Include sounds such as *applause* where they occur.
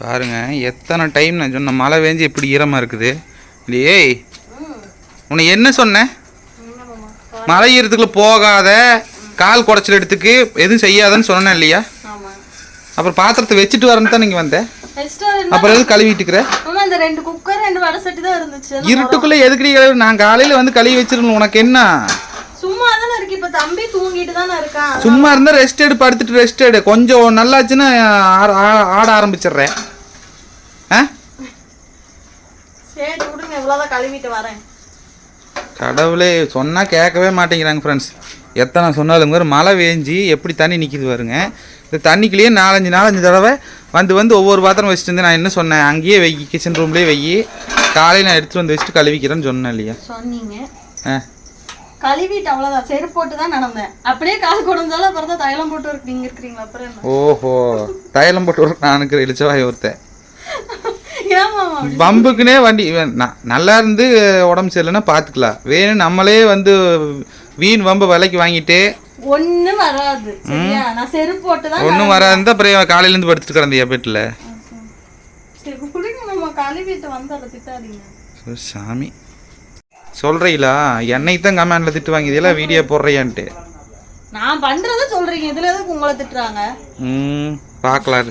பாருங்க எத்தனை டைம் நான் சொன்ன மழை வேஞ்சு எப்படி ஈரமாக இருக்குது. ஏய் உன்னை என்ன சொன்னேன் மழை ஈரத்துக்குள்ள போகாத கால் குடைச்சல் எடுத்துக்கு எதுவும் செய்யாதன்னு சொன்னேன் இல்லையா? அப்புறம் பாத்திரத்தை வச்சுட்டு வரேன்னு தான் நீங்கள் வந்தேன் அப்புறம் எதுவும் கழுவிட்டுக்கிற இருட்டுக்குள்ளே எதுக்கடி நான் காலையில் வந்து கழுவி வச்சிருக்கணும் உனக்கு என்ன? இப்ப தம்பி தூங்கிட்டு தானே இருக்கான் சும்மா இருந்தால் ரெஸ்ட் எடு படுத்துட்டு ரெஸ்ட் எடு. கொஞ்சம் நல்லாச்சுன்னா ஆட ஆரம்பிச்சிடுறேன். ஆ? சரி விடுங்க. இவ்வளவுதான் கழுவிட்டு வரேன். கடவுளே சொன்னால் கேட்கவே மாட்டேங்கிறாங்க ஃப்ரெண்ட்ஸ் எத்தனை சொன்னாலும் மழை வேஞ்சி எப்படி தண்ணி நிற்கிது பாருங்க. இந்த தண்ணிக்குள்ளேயே நாலஞ்சு நாலஞ்சு தடவை வந்து வந்து ஒவ்வொரு பாத்திரம் வச்சுட்டு வந்து நான் என்ன சொன்னேன்? அங்கேயே வை கிச்சன் ரூம்லேயே வை. காலையில் நான் எடுத்துகிட்டு வந்து வச்சுட்டு கழுவிக்கிறேன்னு சொன்னேன் இல்லையா? சொன்னீங்க. ஆ. கழுவிட்டு அவ்வளவுதான். செருப்பு போட்டு தான் நடந்தேன். அப்படியே கால் குடஞ்சாலும் அப்புறம் தான் தைலம் போட்டு இருக்கு நீங்க இருக்கிறீங்களா? அப்புறம் ஓஹோ. தைலம் போட்டு வர நானுக்கு இழிச்சவாய் ஒருத்தன். *laughs* பம்புக்குனே வண்டி நல்லா இருந்து உடம்பு சரியில்லைன்னா பார்த்துக்கலாம் வேணும் நம்மளே வந்து வீண் வம்பு விலைக்கு வாங்கிட்டு ஒண்ணும் வராது. நான் செருப்பு போட்டு தான் ஒன்றும் வராது அப்புறம் காலையிலேருந்து படுத்துட்டு கிடந்தியா திட்டாதீங்க. சாமி. சொல்கிறீங்களா என்னைக்கு தான் கமெண்டில் திட்டு வாங்கியதெல்லாம் வீடியோ போடுறியான்ட்டு. நான் பண்றத சொல்றீங்க இதுல எதுக்கு உங்களை திட்டுறாங்க? ம் பார்க்கலாம்.